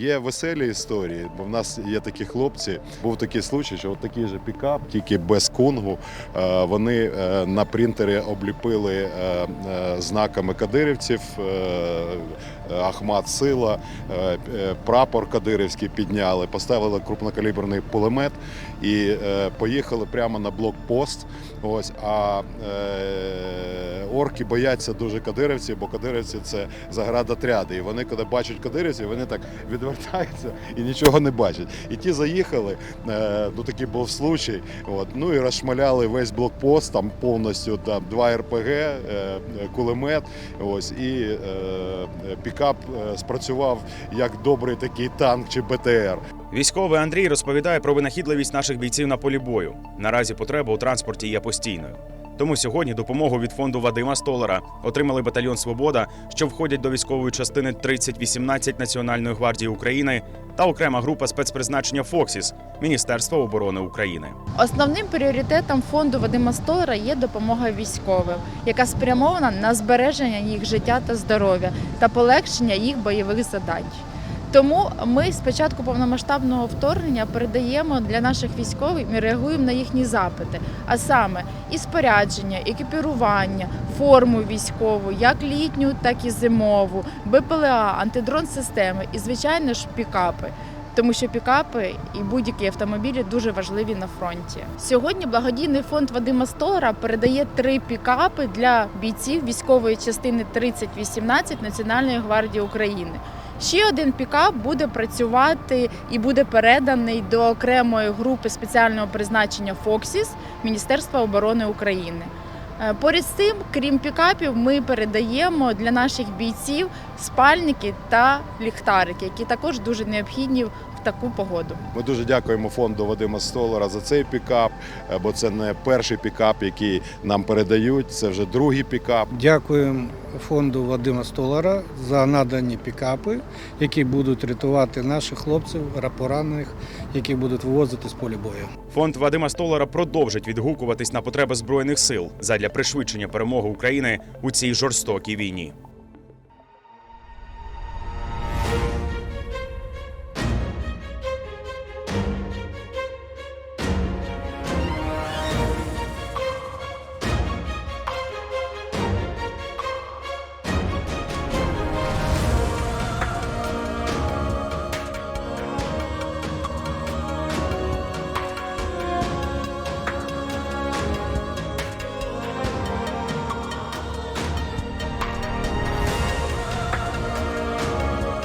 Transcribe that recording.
Є веселі історії, бо в нас є такі хлопці. Був такий случай, що от такий же пікап, тільки без кунгу. е, Вони е, на принтері обліпили е, знаками кадирівців. Ахмат Сила, прапор кадирівський підняли, поставили крупнокаліберний пулемет і поїхали прямо на блокпост. Ось а орки бояться дуже кадирівців, бо кадирівці це заградотряди. І вони, коли бачать кадирівців, вони так відвертаються і нічого не бачать. І ті заїхали. Е, ну такий був случай. От ну і розшмаляли весь блокпост, там повністю там два РПГ, е, кулемет. Ось і е, пікап спрацював як добрий такий танк чи БТР. Військовий Андрій розповідає про винахідливість наших бійців на полі бою. Наразі потреба у транспорті є постійною. Тому сьогодні допомогу від фонду Вадима Столара отримали батальйон Свобода, що входять до військової частини 3018 Національної гвардії України та окрема група спецпризначення Фоксіс Міністерства оборони України. Основним пріоритетом фонду Вадима Столара є допомога військовим, яка спрямована на збереження їх життя та здоров'я та полегшення їх бойових задач. Тому ми з початку повномасштабного вторгнення передаємо для наших військових і реагуємо на їхні запити, а саме і спорядження, екіпірування, форму військову, як літню, так і зимову, БПЛА, антидрон системи і, звичайно ж, пікапи тому що пікапи і будь-які автомобілі дуже важливі на фронті. Сьогодні благодійний фонд Вадима Столара передає три пікапи для бійців військової частини 3018 Національної гвардії України. Ще один пікап буде працювати і буде переданий до окремої групи спеціального призначення Фоксіс Міністерства оборони України. Е, Поряд з цим, крім пікапів, ми передаємо для наших бійців спальники та ліхтарики, які також дуже необхідні таку погоду. Ми дуже дякуємо фонду Вадима Столара за цей пікап, е, бо це не перший пікап, який нам передають. Це вже другий пікап. Дякуємо фонду Вадима Столара за надані пікапи, які будуть рятувати наших хлопців, поранених, які будуть вивозити з полі бою. Фонд Вадима Столара продовжить відгукуватись на потреби збройних сил задля пришвидшення перемоги України у цій жорстокій війні.